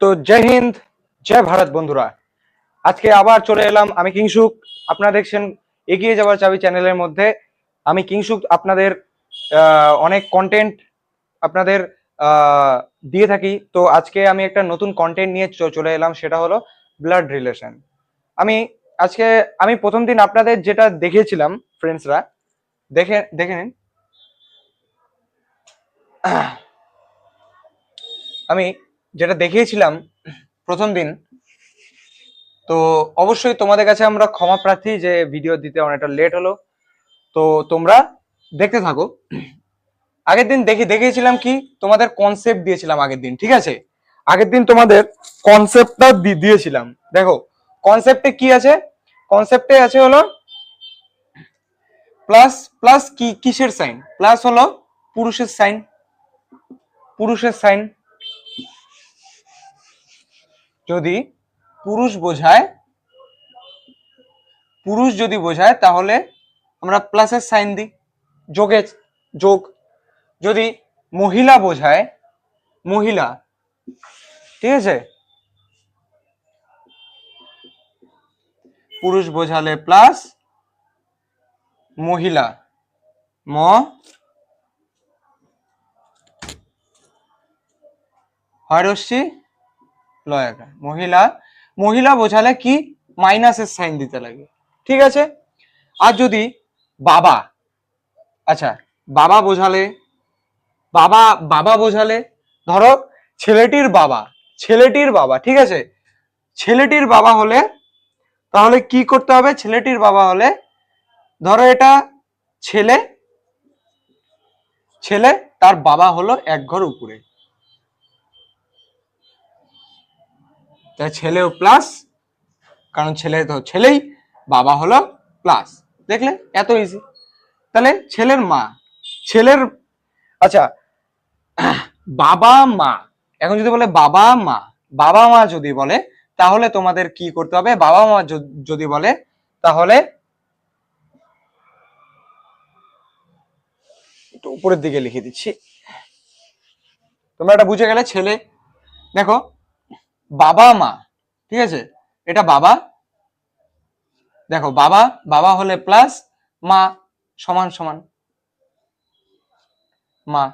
তো জয় হিন্দ, জয় ভারত বন্ধুরা। আজকে আবার চলে এলাম আমি কিংসুক। আপনারা দেখছেন এগিয়ে যাওয়ার চাবি চ্যানেলের মধ্যে। আমি কিংসুক আপনাদের অনেক কন্টেন্ট আপনাদের দিয়ে থাকি। তো আজকে আমি একটা নতুন কন্টেন্ট নিয়ে চলে এলাম, সেটা হলো ব্লাড রিলেশন আমি আজকে, আমি প্রথম দিন আপনাদের যেটা দেখিয়েছিলাম ফ্রেন্ডসরা দেখে দেখে নিন। আমি যেটা দেখিয়েছিলাম প্রথম দিন, তো অবশ্যই তোমাদের কাছে আমরা ক্ষমা প্রার্থী যে ভিডিও দিতে অনেকটা লেট হলো। তো তোমরা দেখতে থাকো। আগের দিন দেখে, দেখিয়েছিলাম কি? তোমাদের কনসেপ্ট দিয়েছিলাম আগের দিন, ঠিক আছে? আগের দিন তোমাদের কনসেপ্টটা দিয়েছিলাম। দেখো কনসেপ্টে কি আছে? কনসেপ্টে আছে হলো প্লাস প্লাস কি, কিসের সাইন প্লাস হলো পুরুষের সাইন পুরুষের সাইন যদি পুরুষ বোঝায়, পুরুষ যদি বোঝায়, তাহলে আমরা প্লাসের সাইন দিই, যোগে যোগ। যদি মহিলা বোঝায়, মহিলা, ঠিক আছে? পুরুষ বোঝালে প্লাস মহিলা, ম হরস্যি লয়াকা মহিলা মহিলা বোঝালে কি? মাইনাসের সাইন দিতে লাগে। ঠিক আছে? আর যদি বাবা আচ্ছা বাবা বোঝালে, বাবা বাবা বোঝালে, ধরো ছেলেটির বাবা ছেলেটির বাবা, ঠিক আছে? ছেলেটির বাবা হলে তাহলে কি করতে হবে? ছেলেটির বাবা হলে, ধরো এটা ছেলে ছেলে তার বাবা হলো এক ঘর উপরে। তাই ছেলেও প্লাস কারণ ছেলে তো ছেলেই, বাবা হলো প্লাস দেখলে? এত ইজি তাহলে ছেলের মা, ছেলের আচ্ছা বাবা মা। এখন যদি বলে বাবা মা বাবা মা যদি বলে, তাহলে তোমাদের কি করতে হবে? বাবা মা যদি বলে, তাহলে উপরের দিকে লিখে দিচ্ছি। তোমরা এটা বুঝে গেলে ছেলে, দেখো বাবা, মা, ঠিক আছে? এটা বাবা। দেখো, বাবা বাবা হলে প্লাস মা সমান সমান। মা।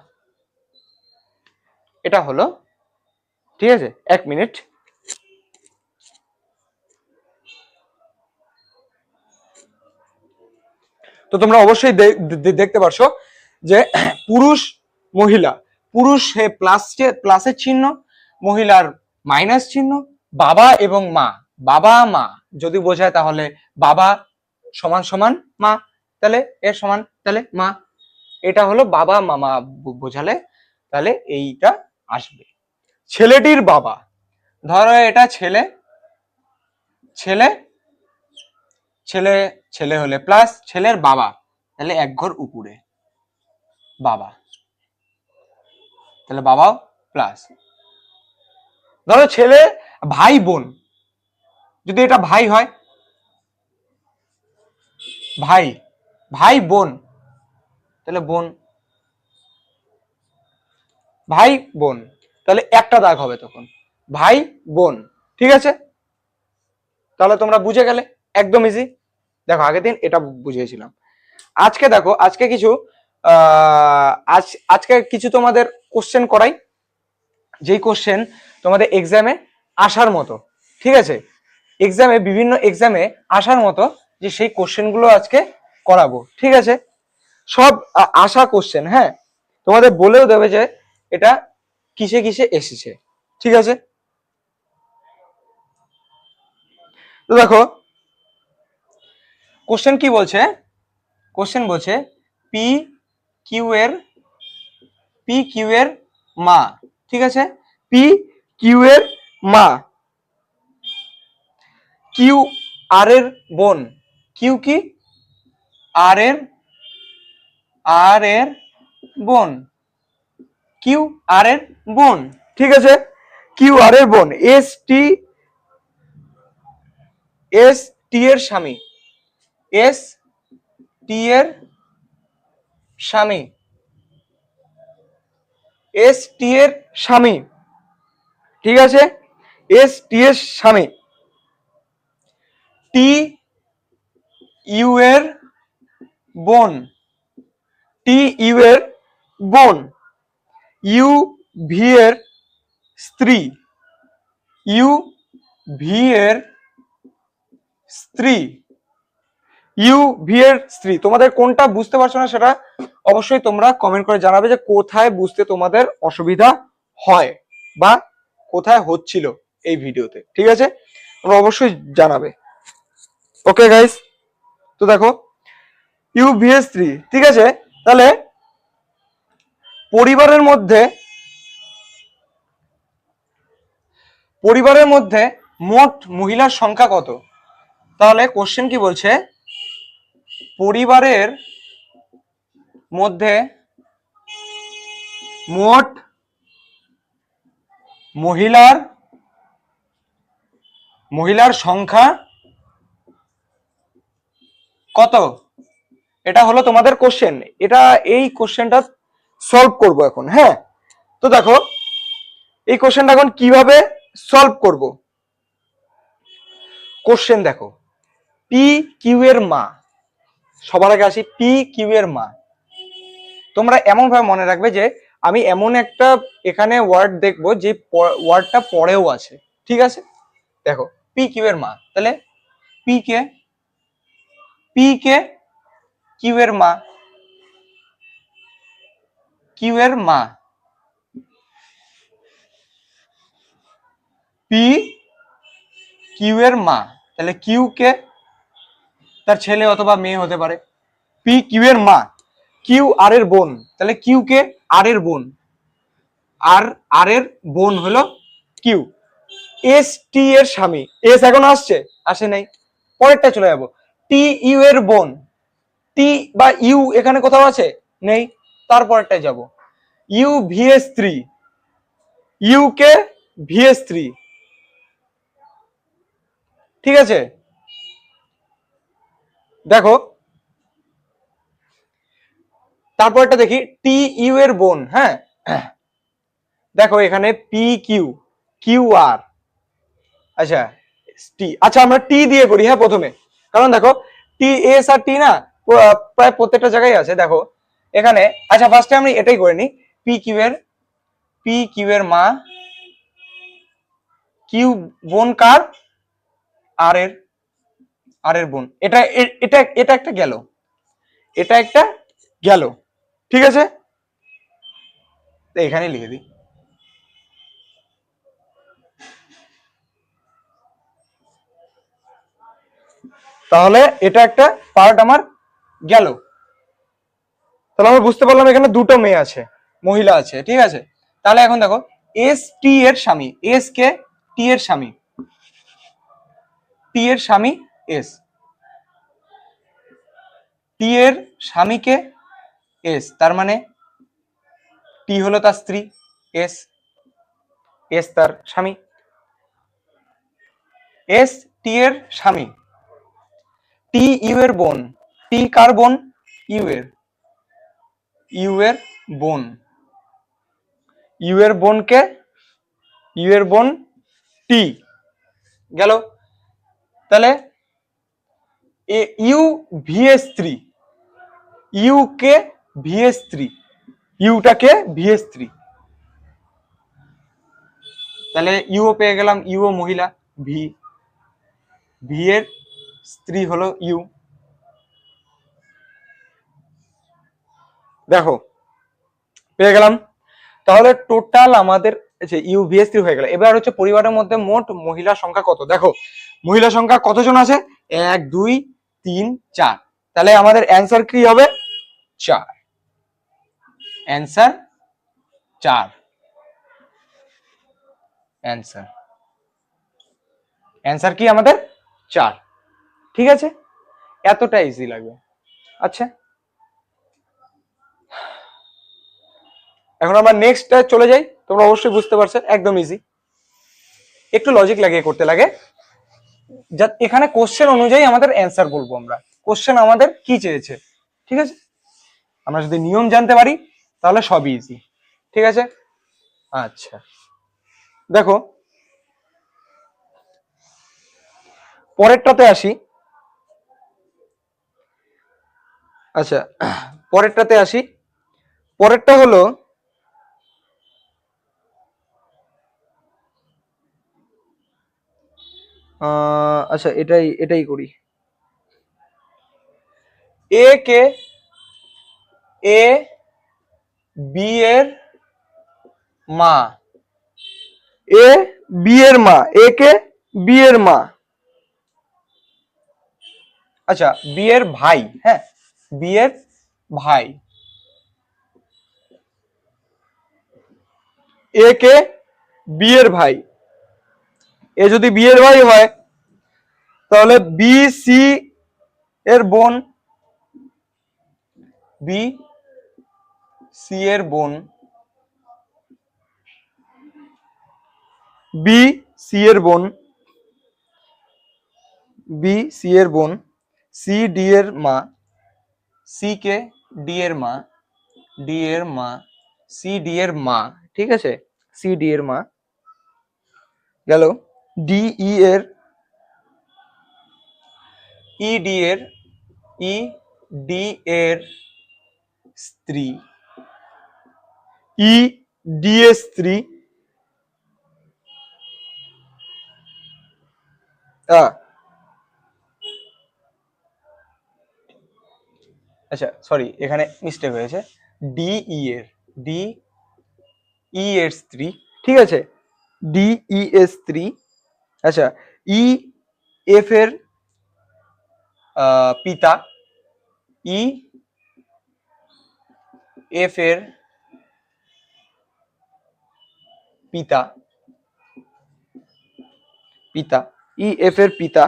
এটা হলো, ঠিক আছে? এক মিনিট। তো তোমরা অবশ্যই দেখতে পারছ যে পুরুষ, মহিলা। পুরুষ হে প্লাস প্লাসের চিহ্ন, মহিলার মাইনাস চিহ্ন, বাবা এবং মা। বাবা, মা যদি বোঝায় তাহলে বাবা সমান সমান মা, তাহলে এর সমান, তাহলে মা। এটা হলো বাবা, মামা বোঝালে তাহলে এইটা আসবে। ছেলেটির বাবা। ধরো এটা ছেলে ছেলে ছেলে ছেলে হলে প্লাস ছেলের বাবা, তাহলে এক ঘর উপরে। বাবা। তাহলে বাবাও প্লাস ধরো ছেলে ভাই বোন। যদি এটা ভাই হয়, ভাই ভাই বোন, তাহলে বোন, ভাই বোন, তাহলে একটা দাগ হবে তখন। ভাই বোন, ঠিক আছে? তাহলে তোমরা বুঝে গেলে, একদম ইজি দেখো, আগের দিন এটা বুঝিয়েছিলাম। আজকে দেখো, আজকে কিছু আজ, আজকে কিছু তোমাদের কোশ্চেন করাই। যেই কোশ্চেন তোমাদের এক্সামে আসার মতো, ঠিক আছে? এক্সামে বিভিন্ন এক্সামে আসার মতো যে সেই কোশ্চেনগুলো আজকে করাবো, ঠিক আছে? সব আসা কোশ্চেন হ্যাঁ? তোমাদের বলেও দেবে যে এটা কিসে কিসে এসেছে, ঠিক আছে? তো দেখো কোশ্চেন কি বলছে? কোশ্চেন বলছে পি কিউ এর পি কিউ এর মা। ঠিক আছে? পি কিউ এর মা। কিউ আর এর বোন। কিউ কি? আর এর আর এর বোন। কিউ আর এর বোন। ঠিক আছে? কিউ আর এর বোন। এস টি এস টি এর স্বামী। এস টি এর স্বামী। এস টি এর স্বামী। ঠিক আছে? এস টি এর স্বামী। টি ইউ এর বোন। টি ইউ এর বোন। ইউ ভি এর স্ত্রী। ইউ ভি এর স্ত্রী। ইউ ভি এর স্ত্রী। তোমাদের কোনটা বুঝতে পারছ না সেটা অবশ্যই তোমরা কমেন্ট করে জানাবে যে কোথায় বুঝতে তোমাদের অসুবিধা হয় বা কোথায় হচ্ছিল এই ভিডিওতে। ঠিক আছে? তোমরা অবশ্যই জানাবে। ওকে গাইস তো দেখো, ইউ ভি এর স্ত্রী। ঠিক আছে? তাহলে পরিবারের মধ্যে পরিবারের মধ্যে মোট মহিলার সংখ্যা কত? তাহলে কোশ্চেন কি বলছে? পরিবারের মধ্যে মোট মহিলার মহিলার সংখ্যা কত? এটা হলো তোমাদের কোশ্চেন এটা এই কোশ্চেনটা সলভ করব এখন হ্যাঁ? তো দেখো, এই কোশ্চেনটা এখন কীভাবে সলভ করব? কোশ্চেন দেখো পি কিউ এর মা। সবার আগে আসি পি কিউ এর মা তোমরা এমন ভাবে মনে রাখবে যে আমি এমন একটা এখানে ওয়ার্ড দেখব যে ওয়ার্ডটা পরেও আছে। ঠিক আছে? দেখো, পি কিউ এর মা তাহলে পি কে? পি কে কিউ এর মা কিউ এর মা পি কিউ এর মা তাহলে কিউ কে? তার ছেলে অথবা মেয়ে হতে পারে। পি কিউ এর মা। কিউ আর এর বোন। তাহলে কিউ কে আর এর বোন? আর আর এর বোন হলো কিউ এস টি এর স্বামী। এস এখন আসছে? আসে নাই। পরেরটা চলে যাব। টি ইউ এর বোন। টি বা ইউ এখানে কোথাও আছে? নেই। তারপরেরটায় যাব। ইউ ভি এস স্ত্রী। ইউ কে ভি এস স্ত্রী। ঠিক আছে? দেখো। তারপরটা দেখি টি ইউ এর বোন হ্যাঁ? দেখো এখানে পি কিউ কিউ আর আচ্ছা টি আচ্ছা আমরা টি দিয়ে করি হ্যাঁ প্রথমে। কারণ দেখো টি এস আর টি না প্রায় প্রত্যেকটা জায়গায় আছে, দেখো। এখানে আচ্ছা ফার্স্টে আমি এটাই করে নিই। পি কিউ এর পি কিউ এর মা কিউ বোন কার? আর এর। আর এর বোন। এটা এটা এটা একটা গেল। এটা একটা গেল। ঠিক আছে? এখানে লিখে দিই। তাহলে এটা একটা পার্ট আমার গেল। তাহলে আমরা বুঝতে পারলাম এখানে দুটো মেয়ে আছে, মহিলা আছে, ঠিক আছে? তাহলে এখন দেখো এস টি এর স্বামী এস কে টি এর স্বামী। টি এর স্বামী এস টি এর স্বামীকে এস তার মানে টি হলো তার স্ত্রী এস এস তার স্বামী। এস টি এর স্বামী। টি ইউ এর বোন। টি কার বোন? ইউ এর। ইউ এর বোন। ইউ এর বোনকে ইউ এর বোন টি গেল। তাহলে এ, U V S three. U কে ভি এস থ্রি। ইউটাকে ভি এস থ্রি। তাহলে ইউ পেয়ে গেলাম ইউ মহিলা। ভি ভি এর স্ত্রী হলো ইউ। দেখো, পেয়ে গেলাম। তাহলে টোটাল আমাদের ইউ ভিএস থ্রি হয়ে গেল। এবার হচ্ছে পরিবারের মধ্যে মোট মহিলা সংখ্যা কত? দেখো, মহিলা সংখ্যা কতজন আছে? এক, দুই তিন, চার। তাহলে আমাদের অ্যান্সার কি হবে? চার। অ্যান্সার চার। অ্যান্সার অ্যান্সার কি আমাদের? চার। ঠিক আছে? এতটা ইজি লাগবে। আচ্ছা। এখন আমরা নেক্সট চলে যাই। তোমরা অবশ্যই বুঝতে পারছ, একদম ইজি একটু লজিক লাগিয়ে করতে লাগে। যা, এখানে কোশ্চেন অনুযায়ী আমাদের অ্যান্সার বলব আমরা। কোশ্চেন আমাদের কি চেয়েছে? ঠিক আছে? আমরা যদি নিয়ম জানতে পারি, তাহলে সবই ইজি ঠিক আছে? আচ্ছা। দেখো, পরেরটাতে আসি। আচ্ছা পরেরটাতে আসি। পরেরটা হলো আচ্ছা এটাই এটাই করি। এ কে এ বি এর মা। এ বি এর মা। এ কে বি এর মা। আচ্ছা বি এর ভাই হ্যাঁ? বি এর ভাই। এ কে বি এর ভাই। এ যদি বি এর ভাই হয়, তাহলে বি সি এর বোন বি সি এর বোন বি সি এর বোন বি সি এর বোন সি ডি এর মা সি কে ডি এর মা ডি এর মা সি ডি এর মা, ঠিক আছে? সি ডি এর মা, গেল। ডি ই এর ই ডি এর ই ডি এর স্ত্রী। ই ডি এর স্ত্রী। আচ্ছা সরি এখানে মিস্টেক হয়েছে। ডি ই এর ডি ই এর স্ত্রী। ঠিক আছে? ডি ই এর স্ত্রী। আচ্ছা ই, এফ এর পিতা, ই, এফ এর পিতা পিতা, ই, এফ এর পিতা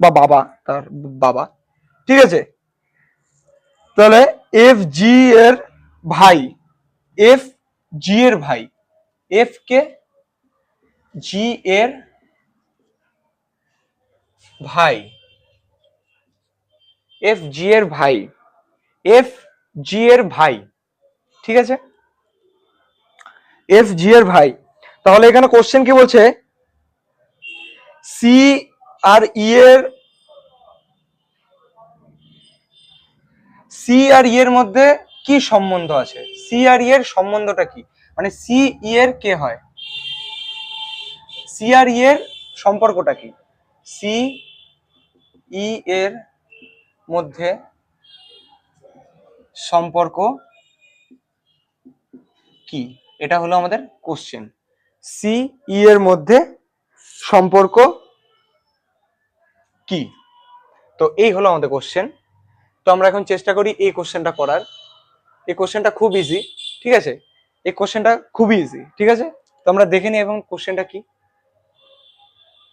বা বাবা, তার বাবা, ঠিক আছে? তাহলে এফ জি এর ভাই, এফ জি এর ভাই, এফ কে? জি এর ভাই। এফ জি এর ভাই। এফ জি এর ভাই। ঠিক আছে? এফ জি এর ভাই। তাহলে এখানে কোশ্চেন কি বলছে? সি আর ই এর সি আর ই এর মধ্যে কি সম্বন্ধ আছে? সি আর ই এর সম্বন্ধটা কি? মানে সি ই এর কে হয়? সি আর ই এর সম্পর্কটা কি? সি ই এর মধ্যে সম্পর্ক কি? এটা হলো আমাদের কোশ্চেন সি ই এর মধ্যে সম্পর্ক কি? তো এই হলো আমাদের কোশ্চেন তো আমরা এখন চেষ্টা করি এই কোশ্চেনটা করার। এই কোশ্চেনটা খুব ইজি ঠিক আছে? এই কোশ্চেনটা খুবই ইজি ঠিক আছে? তো আমরা দেখে নিই এবং কোশ্চেনটা কি?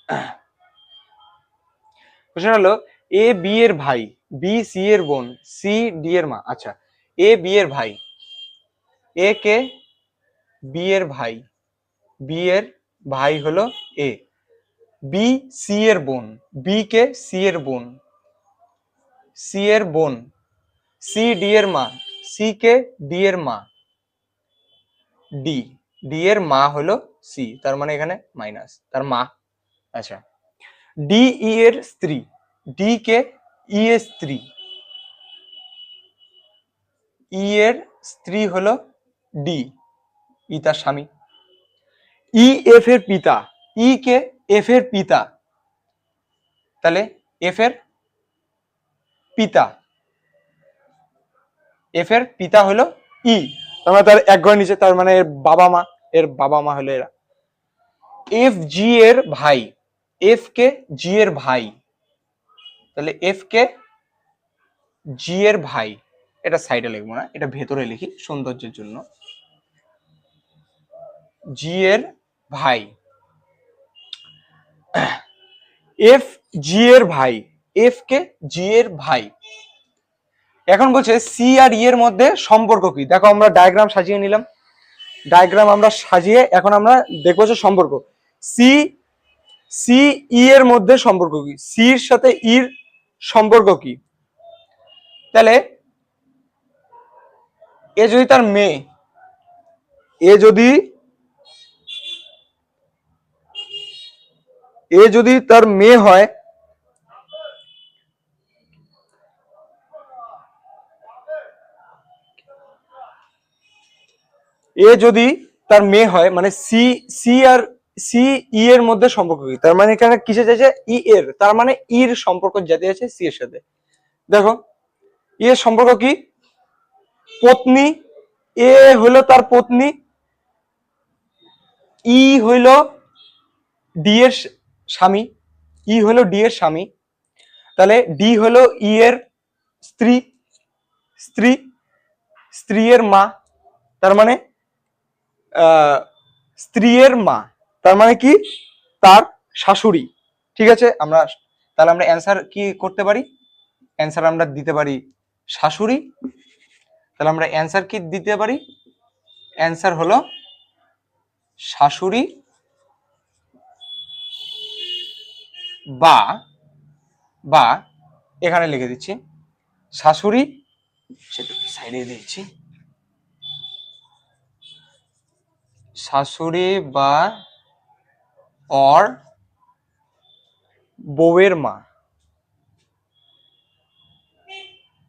কোশ্চেন হলো এ বি এর ভাই বি সি এর বোন সি ডি এর মা আচ্ছা এ বি এর ভাই এ কে বি এর ভাই বি এর ভাই হলো এ বি সি এর বোন বি কে সি এর বোন সি এর বোন সি ডি এর মা সি কে ডি এর মা ডি ডি এর মা হলো সি তার মানে এখানে মাইনাস তার মা আচ্ছা। ডি ই এর স্ত্রী। ডি কে ই এর স্ত্রী। ই এর স্ত্রী হলো ডি ই তার স্বামী। ই এফ এর পিতা। ই কে এফ এর পিতা। তাহলে এফ এর পিতা। এফ এর পিতা হলো ই তার তার এক ঘর নিচে, তার মানে এর বাবা মা, এর বাবা মা হলো এরা। এফ জি এর ভাই। এফ কে জি এর ভাই। তাহলে এফ কে জি এর ভাই। এটা সাইডে লিখব না, এটা ভেতরে লিখি সৌন্দর্যের জন্য। জি এর ভাই। এফ জি এর ভাই। এফ কে জি এর ভাই। এখন বলছে সি আর ই এর মধ্যে সম্পর্ক কি? দেখো আমরা ডায়াগ্রাম সাজিয়ে নিলাম। ডায়াগ্রাম আমরা সাজিয়ে এখন আমরা দেখব যে সম্পর্ক। সি সি ই এর মধ্যে সম্পর্ক কি? সি এর সাথে ইর সম্পর্ক কি? তাহলে, এ যদি তার মেয়ে, এ যদি এ যদি তার মেয়ে হয়, এ যদি তার মেয়ে হয় মানে সি সি আর সি ই এর মধ্যে সম্পর্ক কি? তার মানে এখানে কিসে চাইছে ই এর। তার মানে ইর সম্পর্ক যাতে আছে সি এর সাথে। দেখো ই এর সম্পর্ক কি? পত্নী এ হলো তার পত্নী ই হইল ডি এর স্বামী ই হলো ডি এর স্বামী। তাহলে ডি হলো ই এর স্ত্রী স্ত্রী স্ত্রী এর মা। তার মানে আহ, এর মা। তার মানে কি? তার শাশুড়ি। ঠিক আছে? আমরা, তাহলে আমরা অ্যান্সার কি করতে পারি? অ্যান্সার আমরা দিতে পারি শাশুড়ি। তাহলে আমরা অ্যান্সার কি দিতে পারি? অ্যান্সার হলো শাশুড়ি বা বা, এখানে লিখে দিচ্ছি। শাশুড়ি, সেটা সাইডে দিচ্ছি শাশুড়ি বা অর বউয়ের মা।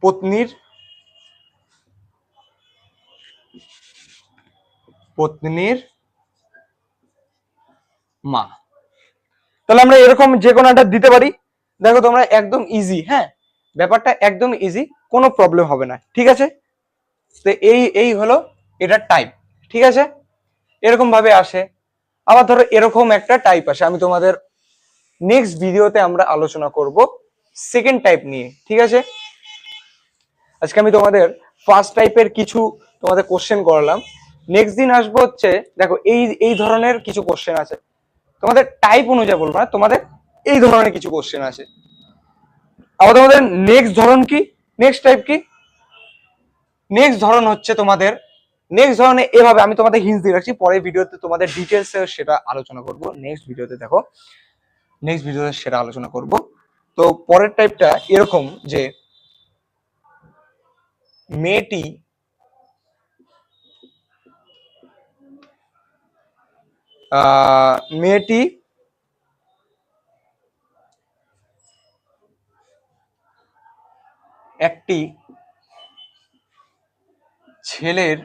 পত্নীর পত্নীর মা। তাহলে আমরা এরকম যে কোনো একটা দিতে পারি। দেখো তোমরা একদম ইজি হ্যাঁ? ব্যাপারটা একদম ইজি কোনো প্রবলেম হবে না, ঠিক আছে? তো এই এই হলো এটার টাইপ ঠিক আছে? এরকম ভাবে আসে। আবার ধরো এরকম একটা টাইপ আসে, আমি তোমাদের নেক্সট ভিডিওতে আমরা আলোচনা করব সেকেন্ড টাইপ নিয়ে, ঠিক আছে? আজকে আমি তোমাদের ফার্স্ট টাইপের কিছু তোমাদের কোশ্চেন করলাম। নেক্সট দিন আসব হচ্ছে, দেখো এই এই ধরনের কিছু কোশ্চেন আছে। তোমাদের টাইপ অনুযায়ী বলব না, তোমাদের এই ধরনের কিছু কোশ্চেন আছে। আবার তোমাদের নেক্সট ধরন কি? নেক্সট টাইপ কি? নেক্সট ধরন হচ্ছে তোমাদের নেক্সট ধরনের এভাবে আমি তোমাদের হিন্স দিয়ে রাখছি, পরের ভিডিওতে তোমাদের ডিটেলস সেটা আলোচনা করব। নেক্সট ভিডিওতে দেখো নেক্সট ভিডিওতে সেটা আলোচনা করব। তো পরের টাইপটা এরকম যে, মেয়েটি মেয়েটি একটি ছেলের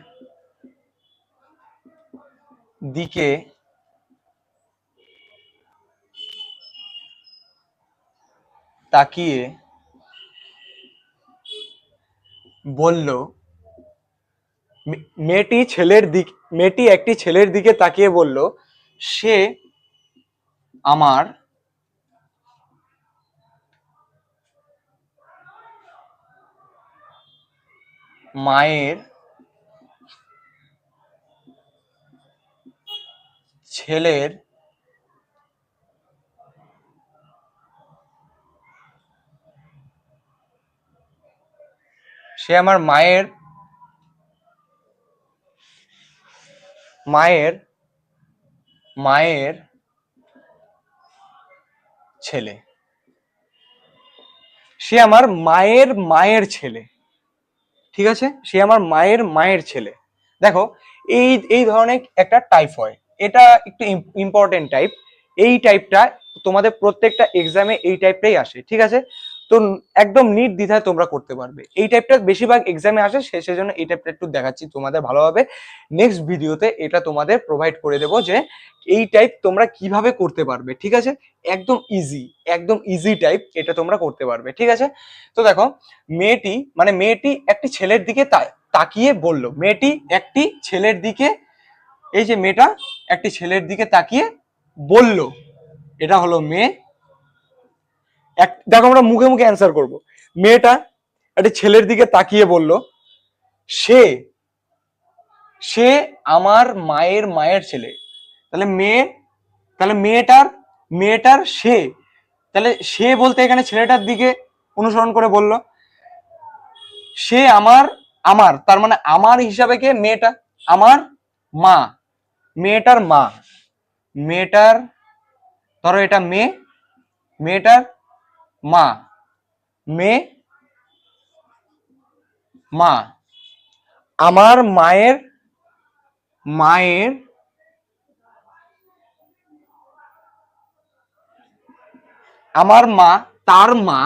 দিকে তাকিয়ে বলল মেয়েটি ছেলের দিক মেয়েটি একটি ছেলের দিকে তাকিয়ে বলল, সে আমার মায়ের ছেলের সে আমার মায়ের মায়ের মায়ের ছেলে। সে আমার মায়ের মায়ের ছেলে। ঠিক আছে? সে আমার মায়ের মায়ের ছেলে। দেখো, এই এই ধরনের একটা হয় এটা একটু ইম্পর্টেন্ট টাইপ এই টাইপটা তোমাদের প্রত্যেকটা এক্সামে এই টাইপটাই আসে, ঠিক আছে? তো একদম নিট দ্বিধায় তোমরা করতে পারবে। এই টাইপটা বেশিরভাগ এক্সামে আসে, সে, সেজন্য এই টাইপটা একটু দেখাচ্ছি তোমাদের ভালোভাবে। নেক্সট ভিডিওতে এটা তোমাদের প্রোভাইড করে দেবো যে, এই টাইপ তোমরা কীভাবে করতে পারবে, ঠিক আছে? একদম ইজি একদম ইজি টাইপ এটা তোমরা করতে পারবে, ঠিক আছে? তো দেখো, মেয়েটি মানে মেয়েটি একটি ছেলের দিকে তাকিয়ে বলল, মেয়েটি একটি ছেলের দিকে এই যে মেয়েটা একটি ছেলের দিকে তাকিয়ে বলল, এটা হলো মেয়ে? এক, দেখো আমরা মুখে মুখে অ্যান্সার করব। মেয়েটা একটি ছেলের দিকে তাকিয়ে বলল, সে সে আমার মায়ের মায়ের ছেলে। তাহলে মেয়ে, তাহলে মেয়েটার মেয়েটার সে। তাহলে সে বলতে এখানে ছেলেটার দিকে অনুসরণ করে বলল, সে আমার আমার, তার মানে আমার হিসাবে কে মেয়েটা? আমার মা। মেয়েটার মা। মেয়েটার, ধরো এটা মেয়ে, মেয়েটার মা। মেয়ে, মা। আমার মায়ের মায়ের আমার মা, তার মা,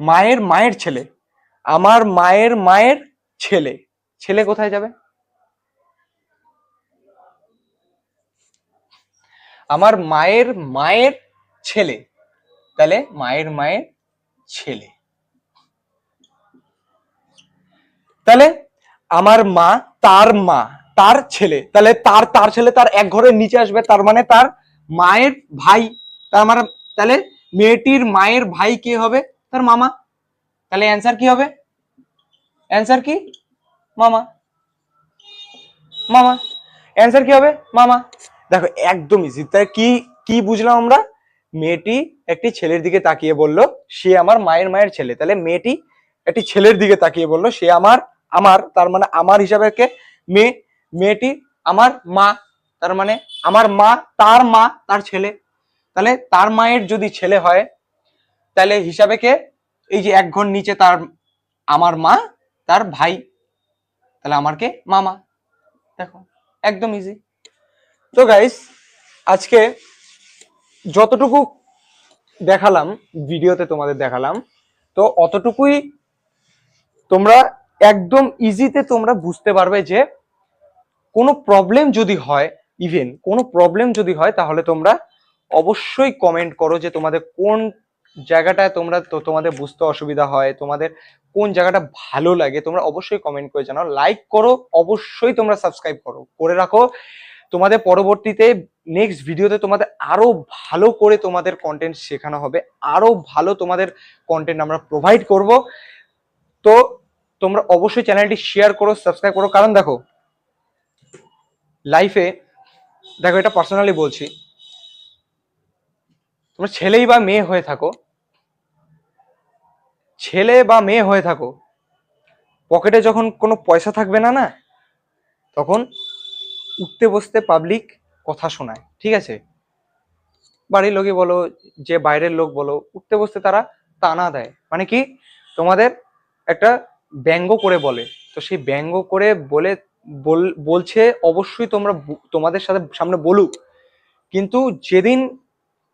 মায়ের মায়ের ছেলে। আমার মায়ের মায়ের ছেলে। ছেলে কোথায় যাবে? আমার মায়ের মায়ের ছেলে। তাহলে মায়ের মায়ের ছেলে। তাহলে আমার মা তার মা, তার ছেলে। তাহলে তার তার ছেলে তার এক ঘরের নিচে আসবে, তার মানে তার মায়ের ভাই। তার মানে তাহলে মেয়েটির মায়ের ভাই কে হবে? তার মামা। তাহলে অ্যান্সার কি হবে? অ্যান্সার কি? মামা। মামা। অ্যান্সার কি হবে? মামা। দেখো, একদম ইজি তাই কি কি বুঝলাম আমরা? মেয়েটি একটি ছেলের দিকে তাকিয়ে বলল, সে আমার মায়ের মায়ের ছেলে। তাহলে মেয়েটি একটি ছেলের দিকে তাকিয়ে বলল, সে আমার আমার, তার মানে আমার হিসাবে কে? মেয়ে মেয়েটি আমার মা, তার মানে আমার মা, তার মা, তার ছেলে। তাহলে তার মায়ের যদি ছেলে হয়, তাহলে হিসাবে কে? এই যে এক ঘর নিচে তার আমার মা, তার ভাই। তাহলে আমার কে? মামা। দেখো, একদম ইজি তো গাইস আজকে যতটুকু দেখালাম, ভিডিওতে তোমাদের দেখালাম, তো অতটুকুই তোমরা একদম ইজিতে তোমরা বুঝতে পারবে যে কোনো প্রবলেম যদি হয় ইভেন কোনো প্রবলেম যদি হয়, তাহলে তোমরা অবশ্যই কমেন্ট করো যে তোমাদের কোন জায়গাটায় তোমরা তোমাদের বুঝতে অসুবিধা হয়, তোমাদের কোন জায়গাটা ভালো লাগে, তোমরা অবশ্যই কমেন্ট করে জানাও। লাইক করো, অবশ্যই তোমরা সাবস্ক্রাইব করো। করে রাখো। তোমাদের পরবর্তীতে নেক্সট ভিডিওতে তোমাদের আরও ভালো করে তোমাদের কন্টেন্ট শেখানো হবে, আরও ভালো তোমাদের কন্টেন্ট আমরা প্রোভাইড করব। তো তোমরা অবশ্যই চ্যানেলটি শেয়ার করো সাবস্ক্রাইব করো। কারণ দেখো লাইফে দেখো এটা পার্সোনালি বলছি, তোমরা ছেলেই বা মেয়ে হয়ে থাকো, ছেলে বা মেয়ে হয়ে থাকো পকেটে যখন কোনো পয়সা থাকবে না না, তখন উঠতে বসতে পাবলিক কথা শোনায়, ঠিক আছে? বাড়ির লোকই বলো, যে বাইরের লোক বলো, উঠতে বসতে তারা টানা দেয়। মানে কি? তোমাদের একটা ব্যঙ্গ করে বলে। তো সেই ব্যঙ্গ করে বল- বলছে অবশ্যই তোমরা তোমাদের সাথে সামনে বলুক। কিন্তু যেদিন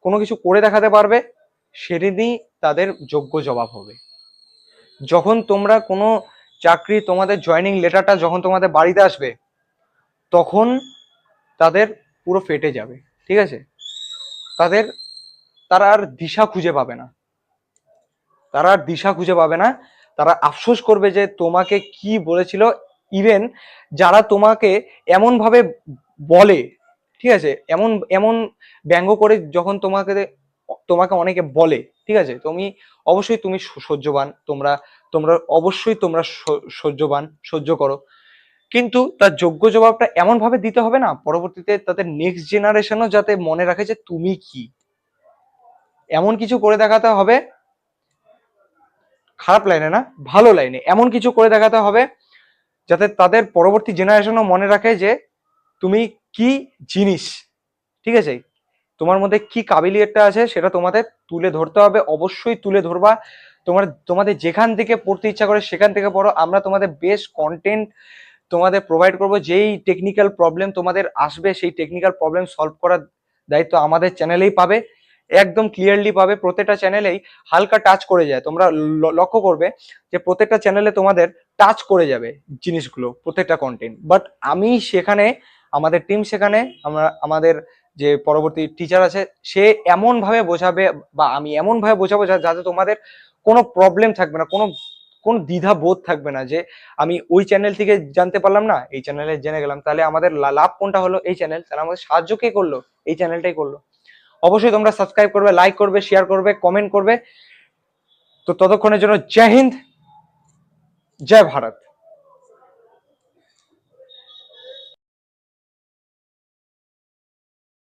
কোনো কিছু করে দেখাতে পারবে, সেদিনই তাদের যোগ্য জবাব হবে। যখন তোমরা কোনো চাকরি তোমাদের জয়নিং লেটারটা যখন তোমাদের বাড়িতে আসবে তখন তাদের পুরো ফেটে যাবে, ঠিক আছে? তাদের, তারা আর দিশা খুঁজে পাবে না। তারা আর দিশা খুঁজে পাবে না। তারা আফসোস করবে যে তোমাকে কি বলেছিল। ইভেন যারা তোমাকে এমন ভাবে বলে, ঠিক আছে? এমন এমন ব্যঙ্গ করে যখন তোমাকে তোমাকে অনেকে বলে, ঠিক আছে? তুমি অবশ্যই তুমি সহ্যবান। তোমরা তোমরা অবশ্যই তোমরা সহ্যবান, সহ্য করো। কিন্তু তার যোগ্য জবাবটা এমন ভাবে দিতে হবে না, পরবর্তীতে তাদের নেক্সট জেনারেশনও যাতে মনে রাখে যে তুমি কি। এমন কিছু করে দেখাতে হবে, খারাপ লাইনে না, ভালো লাইনে এমন কিছু করে দেখাতে হবে যাতে তাদের পরবর্তী জেনারেশনও মনে রাখে যে তুমি কি জিনিস। ঠিক আছে? তোমার মধ্যে কি কাবিলিয়তটা আছে সেটা তোমাদের তুলে ধরতে হবে, অবশ্যই তুলে ধরবা। তোমার, তোমাদের যেখান থেকে পড়তে ইচ্ছা করে সেখান থেকে পড়ো। আমরা তোমাদের বেস্ট কন্টেন্ট তোমাদের প্রোভাইড করব, যেই টেকনিক্যাল প্রবলেম তোমাদের আসবে, সেই টেকনিক্যাল প্রবলেম সলভ করার দায়িত্ব আমাদের চ্যানেলেই পাবে, একদম ক্লিয়ারলি পাবে, প্রত্যেকটা চ্যানেলেই হালকা টাচ করে যায়। তোমরা লক্ষ্য করবে যে প্রত্যেকটা চ্যানেলে তোমাদের টাচ করে যাবে জিনিসগুলো, প্রত্যেকটা কন্টেন্ট বাট আমি সেখানে, আমাদের টিম সেখানে, আমরা, আমাদের যে পরবর্তী টিচার আছে, সে এমনভাবে বোঝাবে বা আমি এমনভাবে বোঝাবো যাতে তোমাদের কোনো প্রবলেম থাকবে না, কোনো কোনো দ্বিধা বোধ থাকবে না যে আমি ওই চ্যানেল থেকে জানতে পারলাম না, এই চ্যানেলে জেনে গেলাম, তাহলে আমাদের লাভ কোনটা হলো এই চ্যানেল তাহলে আমাদের সাহায্য কে করল? এই চ্যানেলটাই করল। অবশ্যই তোমরা সাবস্ক্রাইব করবে লাইক করবে শেয়ার করবে কমেন্ট করবে। তো ততক্ষণের জন্য জয় হিন্দ, জয় ভারত।